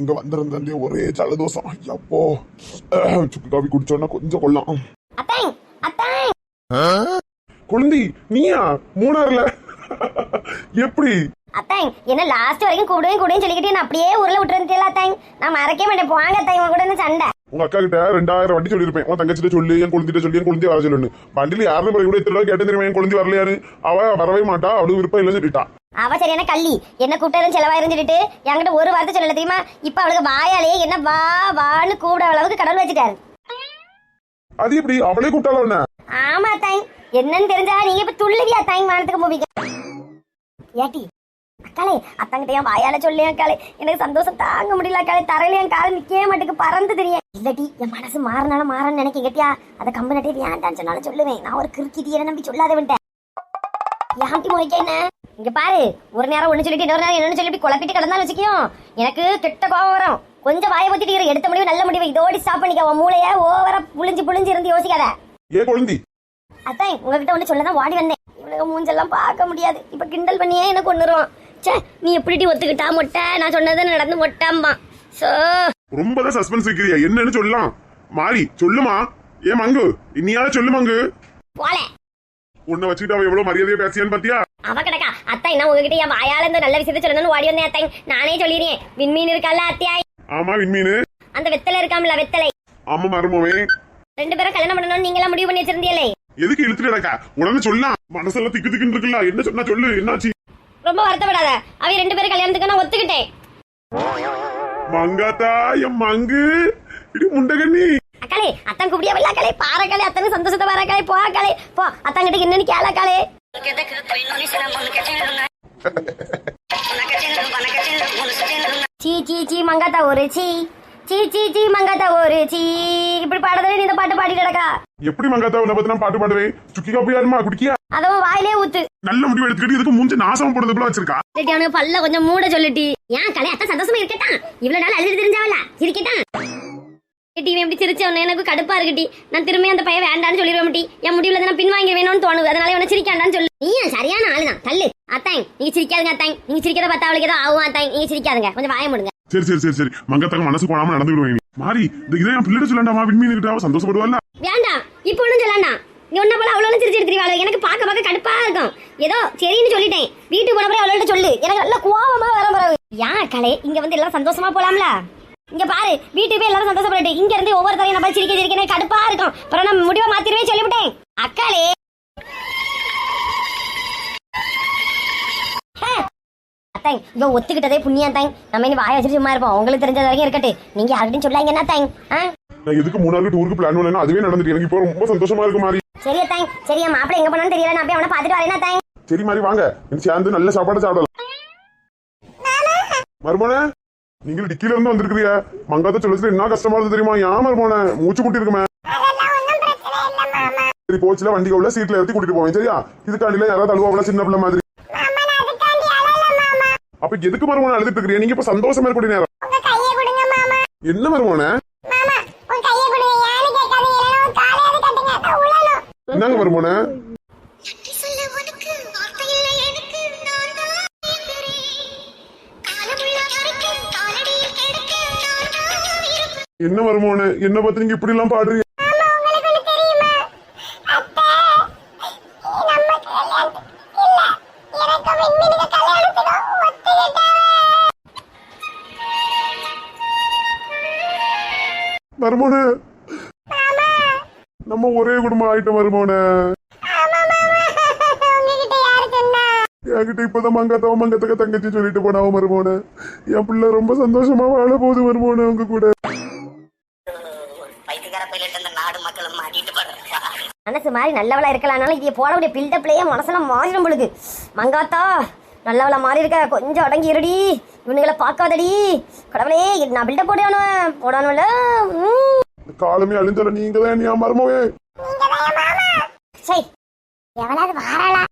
இங்க வந்திருந்தே ஒரே ஜலதோஷம். எப்போ சுக்கு காபி குடிச்சோன்னா கொஞ்சம் கொள்ளலாம். குழந்தை நீயா? மூணாறுல? எப்படி? அத்தாங் என்ன லாஸ்ட் வரைக்கும் கூடுவேன் கூடுவேன் சொல்லிக்கிட்டு நான் அப்படியே ஊர்ல விட்டுருந்தேன் அத்தாங் நான் மறக்கவே மாட்டேன். போங்க அத்தாங் உங்க கூட இருந்து சண்டை. உங்க அக்கா கிட்ட ரெண்டாயிரம் வண்டி சொல்லியிருப்பேன். உன் தங்கச்சிட்ட சொல்லி என் குழந்தைட்ட சொல்லி என் குழந்தை வர சொல்லுன்னு. வண்டியில யாருன்னு பிறகு கூட எத்தனை கேட்டேன் தெரியுமா? என் குழந்தை வரலையாரு அவ வரவே மாட்டா அவளுக்கு விருப்பம் இல்லைன்னு சொல்லிட்டா. அவ சரியான கள்ளி? என்ன கூட்டம் செலவாயிரும் சொல்லிட்டு என்கிட்ட ஒரு வார்த்தை சொல்லல தெரியுமா? இப்ப அவளுக்கு வாயாலேயே என்ன வா வான்னு கூப்பிட அளவுக்கு கடவுள் வச்சுட்டாரு. அது எப்படி? அவளே கூப்பிட்டாலும் என்ன ஆமா தாய். என்னன்னு தெரிஞ்சா நீங்க இப்ப துள்ளுவியா தாய் வானத்துக்கு போவீங்க. ஏட்டி அக்காளே அத்தங்கிட்ட என் வாயால சொல்லி அக்காளே. எனக்கு சந்தோஷம் தாங்க முடியல அக்காளே. தரையில என் காலம் நிக்கவே மாட்டுக்கு பறந்து தெரியும் இல்லட்டி என் மனசு மாறினாலும் மாறன்னு நினைக்க கேட்டியா? அதை கம்பு நட்டே வேண்டான்னு சொன்னாலும் சொல்லுவேன். நான் ஒரு கிறுக்கிட்டி என்ன நம்பி சொல்லாத விட்டேன் ஏன்டி முறைக்க என்ன? இங்க பாரு ஒரு நேரம் ஒண்ணு சொல்லிட்டு இன்னொரு நேரம் என்னன்னு சொல்லி இப்படி குழப்பிட்டு கிடந்தாலும் வச்சுக்கியும் எனக்கு கெட்ட கோபம் வரும். கொஞ்சம் வாயை பத்திட்டு இரு எடுத்த முடிவு நல்ல முடிவு. இதோடி ஸ்டாப் பண்ணிக்க உன் மூளைய ஓவரா புளிஞ்சு புளிஞ்சு இருந்து யோசிக்காத. ஏ குழந்தை? அதான் உங்ககிட்ட ஒண்ணு சொல்லதான் ஓடி வந்தேன். இவனுக்கு மூஞ்செல்லாம் பார்க்க முடியாது. இப்ப கிண்டல் பண்ணியே என்ன கொண்டுருவான் ச்சே நீ எப்படி ஒத்துக்கிட்டா மொட்டை? நான் சொன்னது நடந்து மொட்டாம்பா சோ. ரொம்ப தான் சஸ்பென்ஸ் வைக்கிறியா என்னன்னு சொல்லலாம். மாறி சொல்லுமா. ஏ மங்கு இனியாவது சொல்லு மங்கு. போல. உன்னை வச்சுக்கிட்டு அவ எவ்வளவு மரியாதையா பேசியான்னு பாத்தியா? அவ கிடக்கா. அத்தா என்ன உங்ககிட்ட என் வாயால இந்த நல்ல விஷயத்த சொல்லணும்னு ஓடி வந்தேன் அத்தை. நானே சொல்லிடுறேன். விண்மீன் இருக்கல்ல அத்தியாய் ஆமா விண்மீனு. அந்த வெத்தலை இருக்காமல வெத்தலை. ஆமா மருமவே. ரெண்டு பேரும் கல்யாணம் பண்ணணும்னு நீங்களாம் முடிவு பண்ணி வச்சிருந்தீங்களே. எதுக்கு இழுத்துட்டு கிடக்கா? உடனே சொல்லலாம் மனசெல்லாம் திக்கு திக்குன்னு இருக்குல்ல. என்ன சொன்னா சொல்லு. என்னாச்சு? ரொம்ப வருத்தப்படாத. அவ ரெண்டு பேரும் கல்யாணத்துக்கு நான் ஒத்துக்கிட்டேன். மங்காத்தா என் மங்கு. இடி முண்டகண்ணி. அக்காளே அத்தன் கூப்பிடியா வெள்ள அக்காளே பாறக்காளே அத்தனை சந்தோஷத்தை வர அக்காளே போ அக்காளே போ அத்தங்கிட்ட என்னன்னு கேள அக்காளே சீ சீ சீ மங்காத்தா ஒரு சீ. சீ சீ சீ மங்காத்தா ஒரு சீ. இப்படி பாடுறதே நீ இந்த பாட்டு பாடி கிடக்கா? எப்படி மங்காத்தா உன்னை பத்தி பாட்டு பாடுவேன் சுக்கி காப்பி யாருமா குடிக்கியா? அதுவும் வாயிலே ஊத்து. நல்ல முடிவு எடுத்துக்கிட்டு இதுக்கு மூஞ்சி நாசம் போடுறது போல வச்சிருக்கா. சொல்லிட்டு அவனுக்கு பல்ல கொஞ்சம் மூட சொல்லிட்டி. ஏன் கலை அத்தை சந்தோஷமா இருக்கட்டான்? இவ்வளவு நாள் அழுது தெரிஞ்சாவல சிரிக்கட்டான் டிவி எப்படி சிரிச்ச உடனே எனக்கு கடுப்பா இருக்குட்டி நான் திரும்பி அந்த பையன் வேண்டான்னு சொல்லிடுவேன் முட்டி என் முடிவுல நான் பின் வாங்கி வேணும்னு தோணுது. அதனால இவனை சிரிக்காண்டான்னு சொல்லு. நீ சரியான ஆளுதான் தள்ளு. அத்தாங் நீங்க சிரிக்காதுங்க அத்தாங் நீங்க சிரிக்கிறத பார்த்தா அவளுக்கு ஏதோ ஆகும் அத்தாங் நீங்க சிரிக்காதுங்க. கொஞ்சம் வாய முடுங்க. சரி சரி சரி சரி. மங்கத்தக்க மனசு போடாம நடந்து மாறி இந்த இதை என் பிள்ளைட சொல்லண்டாமா? விண்மீன் கிட்ட அவ சந்தோஷப்படுவாள்ல வேண்டாம். இப்போ ஒண்ணும் சொல்லலாம் நீ ஒன்ன போல அவ்வளோ சிரிச்சு எடுத்துருவாள் எனக்கு பார்க்க பார்க்க கடுப்பா இருக்கும். ஏதோ சரின்னு சொல்லிட்டேன். வீட்டுக்கு போன பிறகு அவளோட சொல்லு. எனக்கு நல்ல கோவமா வர பிறகு ஏன் கலை இங்க வந்து எல்லாரும் சந்தோஷமா போலாம்ல? இங்க பாரு வீட்டுக்கு போய் எல்லாரும் சந்தோஷப்பட்டு இங்க இருந்து ஒவ்வொருத்தரையும் நம்ம சிரிக்க சிரிக்க கடுப்பா இருக்கும். அப்புறம் நான் முடிவை மாத்திரவே சொல்லிவிட்டேன். அக்காளே. அத்தாங் இவன் ஒத்துக்கிட்டதே புண்ணியம் தாங் நம்ம இனி வாய வச்சுட்டு சும்மா இருப்போம். உங்களுக்கு தெரிஞ்ச வரைக்கும் இருக்கட்டு நீங்க யார்கிட்டயும் சொல்லாங்க என்ன தாங் ஆ? நான் எதுக்கு மூணாறு டூருக்கு பிளான் பண்ணேன்னா அதுவே நடந்துட்டு எனக்கு இப்போ ரொம்ப சந்தோஷமா இருக்கு மாறி. சரியா தாங் சரியா மாப்பிள்ளை எங்க போனான்னு தெரியல. நான் போய் அவனை பார்த்துட்டு வரேனா தாங் சரி மாதிரி வாங்க. சேர்ந்து நல்ல சாப்பாடு சாப்பிடலாம். மருமோனே? நீங்க டிக்கில இருந்து வந்திருக்கிறிய மங்காத்த சொல்லத்துல என்ன கஷ்டமா இருந்து தெரியுமா? ஏன் மருமோனே மூச்சு முட்டி இருக்குமே. சரி போச்சுல வண்டிக்கு உள்ள சீட்ல ஏத்தி கூட்டிட்டு போவேன் சரியா? இதுக்காண்டில யாராவது அழுவாங்களா சின்ன பிள்ளை மாதிரி. அப்ப எதுக்கு மருமோனே அழுதுட்டு இருக்கிறீங்க? நீங்க இப்ப சந்தோஷமா இருக்கக்கூடிய நேரம். என்ன மருமோனே என்னங்க மருமோனே என்ன மருமோனே என்ன பத்தி நீங்க இப்படி எல்லாம் பாடுறீங்க மருமோனே நம்ம ஒரே குடும்பம் ஆயிட்டோம் மருமோனே என்கிட்ட இப்பதான் மங்காத்தவ மங்கத்தக்க தங்கச்சி சொல்லிட்டு போனாவ மருமோனே என் பிள்ளை ரொம்ப சந்தோஷமா வாழ போகுது மருமோனே உங்க கூட? பைத்தியக்கார பைலட் அந்த நாடு மக்களும் மாட்டிட்டு படுறா மனசு மாதிரி நல்லவளா இருக்கலாம்னாலும் இதை போடக்கூடிய பில்டப்லயே மனசெல்லாம் மாறிடும் பொழுது. மங்காத்தா நல்லவளா மாறி இருக்க. கொஞ்சம் அடங்கி இருடி. இவனுங்களை பார்க்காதடி. கடவுளே இது நான் பில்டப் போடணும் போடணும்ல. காலமே அழிஞ்சல நீங்க தான் என் மருமவே. சை எவனாவது வாராளா?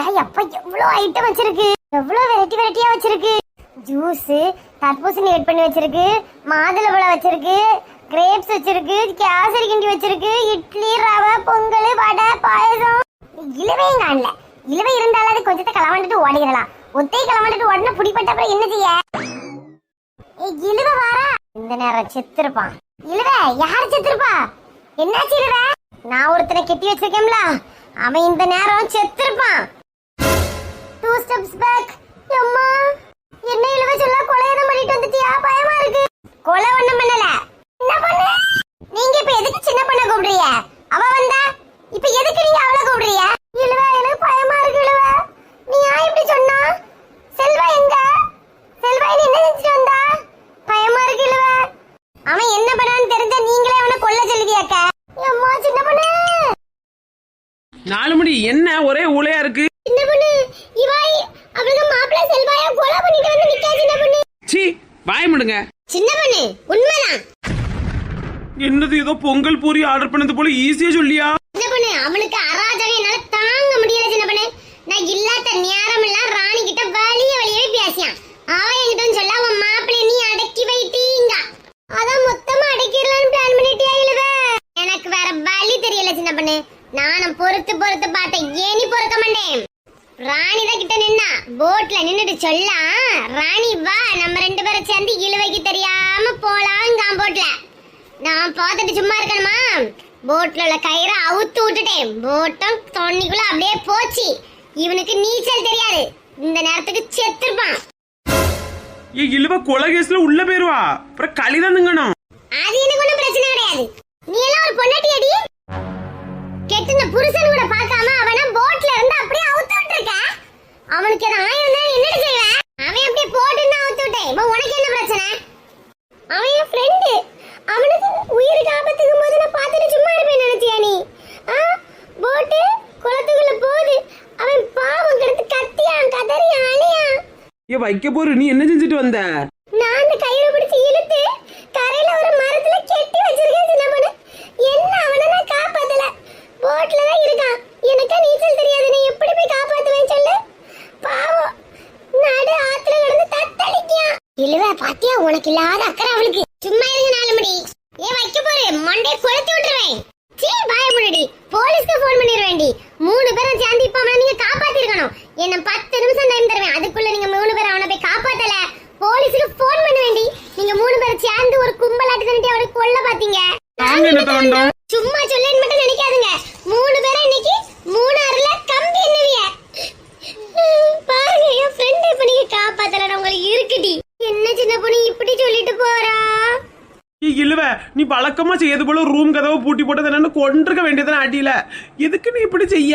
ஏன் எப்ப எவ்வளவு ஐட்டம் வச்சிருக்கு? எவ்வளவு வெரைட்டி வெரைட்டியா வச்சிருக்கு? ஜூஸ் தர்பூசணி எட் பண்ணி வச்சிருக்கு. மாதுளம்பழம் வச்சிருக்கு. கிரேப்ஸ் வச்சிருக்கு கேசரி கிண்டி வச்சிருக்கு இட்லி ரவை பொங்கல் வடை பாயசம். இழுவையும் காணல இழுவை இருந்தாலே கொஞ்சத்தை களவாண்டுட்டு ஓடிடலாம். ஒத்தை கிளம்பிட்டு உடனே பிடிப்பட்ட அப்புறம் என்ன செய்ய? ஏய், இழுவ வாரா இந்த நேரம் செத்துருப்பான். இழுவ யார் செத்துருப்பா? என்னாச்சு இழுவ நான் ஒருத்தனை கெட்டி வச்சிருக்கேன்ல. அவன் இந்த நேரம் செத்துருப்பான். டூ ஸ்டெப்ஸ் பேக் அம்மா என்ன இழுவ சொல்ல? கொலையதான் பண்ணிட்டு வந்துட்டியா? பயமா இருக்கு. கொலை ஒண்ணும் பண்ணல. நீங்க இப்ப எதுக்கு சின்ன பண்ண கூப்பிடுறீங்க? அவ வந்தா இப்ப எதுக்கு நீங்க அவளை கூப்பிடுறீங்க? இழுவ எனக்கு பயமா இருக்கு இழுவ. நீ ஏன் இப்படி சொன்னா? செல்வா எங்க? செல்வா என்ன செஞ்சுட்டு வந்தா? பயமா இருக்கு இழுவ. அவன் என்ன பண்ணான்னு தெரிஞ்சா நீங்களே அவனை கொல்ல சொல்லுவியாக்க அம்மா சின்ன பொண்ணு. நாலு மணி என்ன ஒரே ஊழையா இருக்கு? சின்ன பொண்ணு இவாய் அவளுக்கு மாப்பிள்ளை செல்வாயா கொலை பண்ணிட்டு வந்து நிக்கா சின்ன பொண்ணு? சி வாய முடுங்க. சின்ன பொண்ணு உண்மைதான். என்னது ஏதோ பொங்கல் பூரி ஆர்டர் பண்ணது போல ஈஸியா சொல்லியா? சின்ன பொண்ணு அவனுக்கு அராஜகம் என்னால தாங்க முடியல சின்ன பொண்ணு. நான் இல்லாத நேரம் எல்லாம் ராணி கிட்ட வலிய வலியவே பேசியான். அவ என்கிட்ட சொல்ல அவன் மாப்பிள்ளை நீ அடக்கி வைத்தீங்க. அதான் மொத்தமா அடக்கிடலாம்னு பிளான் பண்ணிட்டியா இழுவ? எனக்கு வேற வழி தெரியல சின்ன பொண்ணு. நானும் பொறுத்து பொறுத்து பார்த்தேன். ஏனி பொறுக்க மாட்டேன். ராணி தான் கிட்ட நின்னா. போட்ல நின்னுட்டு சொல்லா ராணி வா. நம்ம ரெண்டு பேரும் சேர்ந்து இழுவைக்கு தெரியாம போலாம் காம்போட்ல நான் பார்த்துட்டு சும்மா இருக்கணுமா போட்ல உள்ள கயிறை அவுத்து விட்டுட்டேன். போட்டம் தண்ணிக்குள்ள அப்படியே போச்சு. இவனுக்கு நீச்சல் தெரியாது. இந்த நேரத்துக்கு செத்துருப்பான். ஏ இழுவ கொலை கேஸ்ல உள்ள போயிருவா. அப்புறம் களிதான் திங்கணும். அது எனக்கு ஒண்ணும் பிரச்சனை கிடையாது. நீ எல்லாம் ஒரு பொண்டாட்டி அடி கெட்டுன புருஷன் கூட பார்க்காம அவன போட்ல இருந்து அப்படியே அவுத்து விட்டுருக்க. அவனுக்கு எது ஆயம் தான் என்னடி செய்வ? அவன் அப்படியே போட்டுன்னு அவுத்து விட்டேன். இப்ப உனக்கு என்ன பிரச்சனை? அவன் என் ஃப்ரெண்டு அவனுக்கு உயிருக்கு ஆபத்துக்கும் போது நான் பார்த்துட்டு சும்மா இருப்பேன் நினைச்சியா நீ? ஆ? போட்டு குளத்துக்குள்ள போகுது அவன் பாவம் கிடந்து கத்தியான் கதறியான் அழியான். ஏ வைக்க போரு நீ என்ன செஞ்சுட்டு வந்த? நான் அந்த கயிறு பிடிச்சு இழுத்து கரையில ஒரு மரத்துல கெட்டி வச்சிருக்கேன் சின்ன பொண்ணு. என்ன அவனை நான் காப்பாத்தல? போட்ல தான் இருக்கான். எனக்கு நீச்சல் தெரியாது. நீ எப்படி போய் காப்பாத்துவேன் சொல்லு? பாவம். நடு ஆத்துல கிடந்து தத்தளிக்கான் இழுவ பாத்தியா? உனக்கு இல்லாத அக்கறை அவளுக்கு. சும்மா இருங்க நாலு மணி ஏன் வைக்க போறே மண்டே கொளுத்தி விட்டுருவேன். சீ பாய முன்னாடி போலீஸ்க்கு ஃபோன் பண்ணிடுவேண்டி மூணு பேரும் சேர்ந்து இப்ப அவனை நீங்க காப்பாத்திருக்கணும். என்ன பத்து நிமிஷம் டைம் தருவேன். அதுக்குள்ள நீங்க மூணு பேரும் அவனை போய் காப்பாத்தல. போலீஸுக்கு ஃபோன் பண்ண வேண்டி நீங்க மூணு பேரும் சேர்ந்து ஒரு கும்பலாட்டு தண்டி அவரை கொல்ல பாத்தீங்க. சும்மா சொல்லேன்னு மட்டும் நினைக்காதுங்க மூணு பேரும் இன்னைக்கு மூணாறுல கம்பி என்னவிய பாருங்க என் ஃப்ரெண்ட் இப்ப நீங்க காப்பாத்தல உங்களுக்கு இருக்குடி என்ன சின்ன பொண்ணு இப்படி சொல்லிட்டு போறா ஏ இழுவ நீ வழக்கமா செய்யறது போல ரூம் கதவை பூட்டி போட்டது என்னன்னு கொண்டிருக்க வேண்டியதானே அடியில. எதுக்கு நீ இப்படி செய்ய?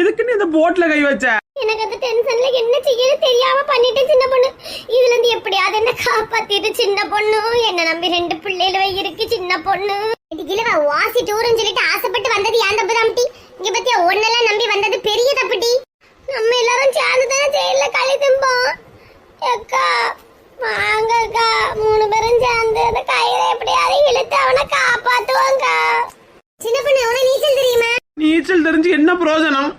எதுக்கு நீ இந்த போட்ல கை வச்ச? எனக்கு அந்த டென்ஷன்ல என்ன செய்யணும் தெரியாம பண்ணிட்டேன் சின்ன பொண்ணு. இதுல இருந்து எப்படியாவது என்ன காப்பாத்திட்டு சின்ன பொண்ணு? என்ன நம்பி ரெண்டு பிள்ளைகள இருக்கு சின்ன பொண்ணு. இதுக்கில வாசி டூர்னு சொல்லிட்டு ஆசைப்பட்டு வந்தது ஏன் தப்பு தாம்டி இங்க பத்தியா ஒன்னெல்லாம் நம்பி வந்தது பெரிய தப்புடி நீச்சல் தெரிஞ்சு என்ன பிரயோஜனம்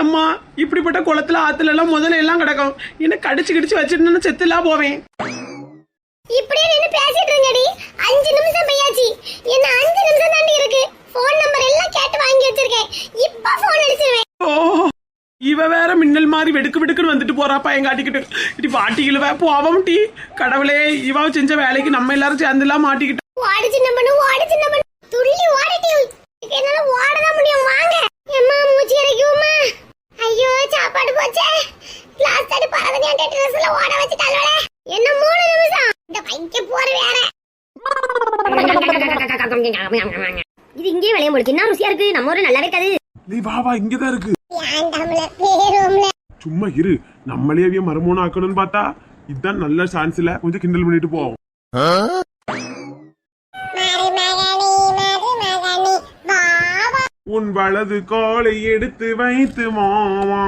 எம்மா இப்படிப்பட்ட குளத்துல ஆத்துல எல்லாம் முதல்ல எல்லாம் கிடக்கும். என்ன கடிச்சு கடிச்சு வச்சிருந்தேன்னு செத்துலாம் போவேன். இப்படியே நின்னு பேசிட்டு இருங்கடி. அஞ்சு நிமிஷம் பையாச்சு. என்ன அஞ்சு நிமிஷம் தாண்டி இருக்கு. ஃபோன் நம்பர் எல்லாம் கேட்டு வாங்கி வச்சிருக்கேன். இப்ப ஃபோன் அடிச்சிருவேன். ஓ இவ வேற மின்னல் மாதிரி வெடுக்கு வெடுக்குன்னு வந்துட்டு போறா பையன் காட்டிக்கிட்டு இடி பாட்டிக்கல போவோம் டீ. கடவுளே இவ செஞ்ச வேலைக்கு நம்ம எல்லாரும் சேர்ந்துலாம் மாட்டிக்கிட்டோம் ஓடி சின்ன பண்ணு ஓடி சின்ன பண்ணு. துள்ளி ஓடிட்டி என்னால ஓடதான் முடியும். வாங்க. சாப்பாடு போச்சே? கிளாஸ் பறந்து என் ட்ரெஸ்ல ஓட வச்சு தள்ளுவல என்ன மூணு நிமிஷம்? இந்த பைக்க போற வேற. இது இங்கேயே விளைய முடிச்சு. என்ன ருசியா இருக்கு. நம்ம ஊர்ல நல்லாவே இருக்காது. நீ வா வா இங்கதான் இருக்கு. சும்மா இரு. நம்மளே அவிய மரமோன ஆக்கணும்னு பார்த்தா இதுதான் நல்ல சான்ஸ் இல்ல கொஞ்சம் கிண்டல் பண்ணிட்டு போவோம் உன் வலது காலை எடுத்து வைத்து மாமா.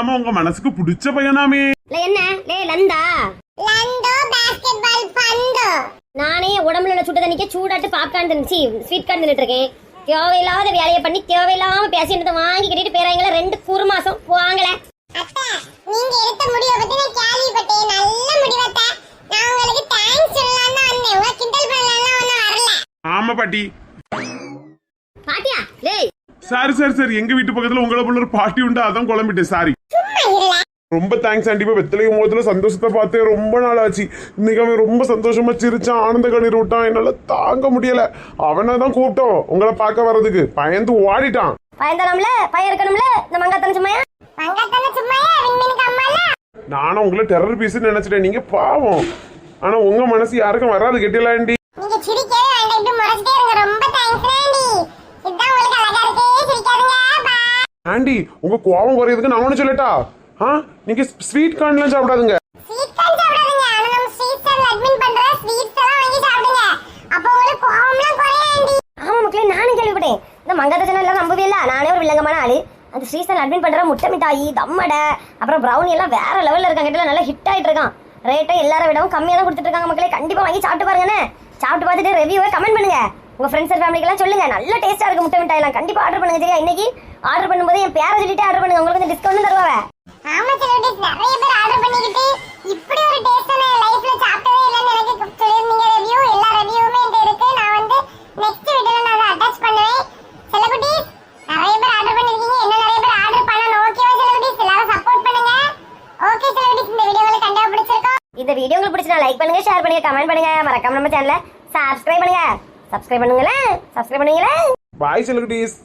தெரியாம உங்க மனசுக்கு பிடிச்ச பையனாமே. என்ன? லே லந்தா. லண்டோ பாஸ்கெட் நானே உடம்புல உள்ள சுட்ட தண்ணிக்க சூடாட்டு பாப்கார்ன் தின்னுச்சு ஸ்வீட் கார்ன் தின்னுட்டு இருக்கேன். தேவையில்லாத வேலையை பண்ணி தேவையில்லாம பேசி என்னத்தை வாங்கி கட்டிட்டு போயிறாங்களா ரெண்டு குறு மாசம் வாங்கல. அத்தை நீங்க எடுத்த முடிவை பத்தி நான் கேள்விப்பட்டேன். நல்ல முடிவத்தை நான் உங்களுக்கு தேங்க்ஸ் சொல்லலாம்னு வந்தேன். ஆமா பாட்டி. பாட்டியா? லே. Sorry sir sir. எங்க வீட்டு பக்கத்துல உங்களை போல ஒரு பாட்டி உண்டு? அதான் குழம்பிட்டேன். சாரி ரொம்ப தேங்க்ஸ் ஆண்டி இப்போ வெத்தலையும் மோதில சந்தோஷத்தை பார்த்தே ரொம்ப நாள் ஆச்சு இன்னைக்கு அவன் ரொம்ப சந்தோஷமா சிரிச்சான் ஆனந்த கண்ணீர் விட்டான். என்னால தாங்க முடியல. அவனை தான் கூப்பிட்டோம். உங்களை பார்க்க வர்றதுக்கு. பயந்து ஓடிட்டான். பயந்தலாம்ல பையன் இருக்கணும்ல? இந்த மங்காத்தான சும்மையா? மங்காத்தான சும்மையா? விண்மீனுக்கு அம்மால நானும் உங்களை டெரர் பீஸ் நினைச்சிட்டேன். நீங்க பாவம். ஆனா உங்க மனசு யாருக்கும் வராது. கெட்டியல ஆண்டி நீங்க சிரிக்கவே வேண்டாம் இப்படி முறைச்சிட்டே இருங்க ரொம்ப தேங்க்ஸ் ஆண்டி இதான் உங்களுக்கு அழகா இருக்கு சிரிக்காதீங்க பா ஆண்டி உங்க கோபம் குறையதுக்கு நான் ஒண்ணு சொல்லட்டா? ஆ? நீங்க ஸ்வீட் கார்ன்லாம் சாப்பிடாதுங்க. ஸ்வீட் கார்ன் சாப்பிடாதீங்க. ஆனா நம்ம ஸ்வீட் ஸ்டால் அட்மின் பண்ற ஸ்வீட்ஸ் எல்லாம் வாங்கி சாப்பிடுங்க. அப்போ உங்களுக்கு கோவம்லாம் குறையும் ஆண்டி. ஆமா மக்களே நானும் கேள்விப்பட்டேன். இந்த எல்லாம் நம்பவே இல்ல நானே ஒரு வில்லங்கமான ஆளு. அந்த ஸ்டால் அட்மின் பண்ற முட்டை மிட்டாயி தம்மடை அப்புறம் ப்ரௌனி எல்லாம் வேற லெவல்ல இருக்காங்க கிட்ட நல்லா ஹிட் ஆயிட்டு இருக்கான். ரேட்டை எல்லாரை விடவும் கம்மியா தான் கொடுத்துட்டு இருக்காங்க மக்களே. கண்டிப்பா வாங்கி சாப்பிட்டு பாருங்கண்ணே சாப்பிட்டு பார்த்துட்டு ரிவ்யூவை கமெண்ட் பண்ணுங்க. உங்க ஃப்ரெண்ட்ஸ் அண்ட் ஃபேமிலிக்கெல்லாம் சொல்லுங்க. நல்ல டேஸ்டா இருக்கு முட்டை மிட்டாய் எல்லாம் கண்டிப்பா ஆர்டர் பண்ணுங்க சரியா? இன்னைக்கு ஆர்டர் பண்ணும்போது என் பேரை சொல்லிட்டு ஆர்டர் பண்ணுங்க. உங்களுக்கு வந்து டிஸ்கவுண்ட் தருவாங்க. ஆமா செலிபிரிட்டிஸ் நிறைய பேர் ஆர்டர் பண்ணிக்கிட்டு இப்படி ஒரு டேஸ்ட் நான் லைஃப்ல சாப்பிட்டதே இல்லைன்னு எனக்கு சொல்லிருந்தீங்க ரிவ்யூ எல்லா ரிவ்யூவுமே என்கிட்ட இருக்கு. நான் வந்து நெக்ஸ்ட் வீடியோல நான் அதை அட்டாச் பண்ணுவேன். செலிபிரிட்டிஸ் நிறைய பேர் ஆர்டர் பண்ணிருக்கீங்க. என்ன நிறைய பேர் ஆர்டர் பண்ணணும். ஓகேவா செலிபிரிட்டிஸ் எல்லாரும் சப்போர்ட் பண்ணுங்க. ஓகே செலிபிரிட்டிஸ் இந்த வீடியோ உங்களுக்கு கண்டிப்பா பிடிச்சிருக்கும். இந்த வீடியோ உங்களுக்கு பிடிச்சா லைக் பண்ணுங்க ஷேர் பண்ணுங்க கமெண்ட் பண்ணுங்க. மறக்காம நம்ம சேனலை சப்ஸ்கிரைப் பண்ணுங்க. சப்ஸ்கிரைப் பண்ணுங்களேன் சப்ஸ்கிரைப் பண்ணுங்களேன் பாய் செல்குட்டீஸ்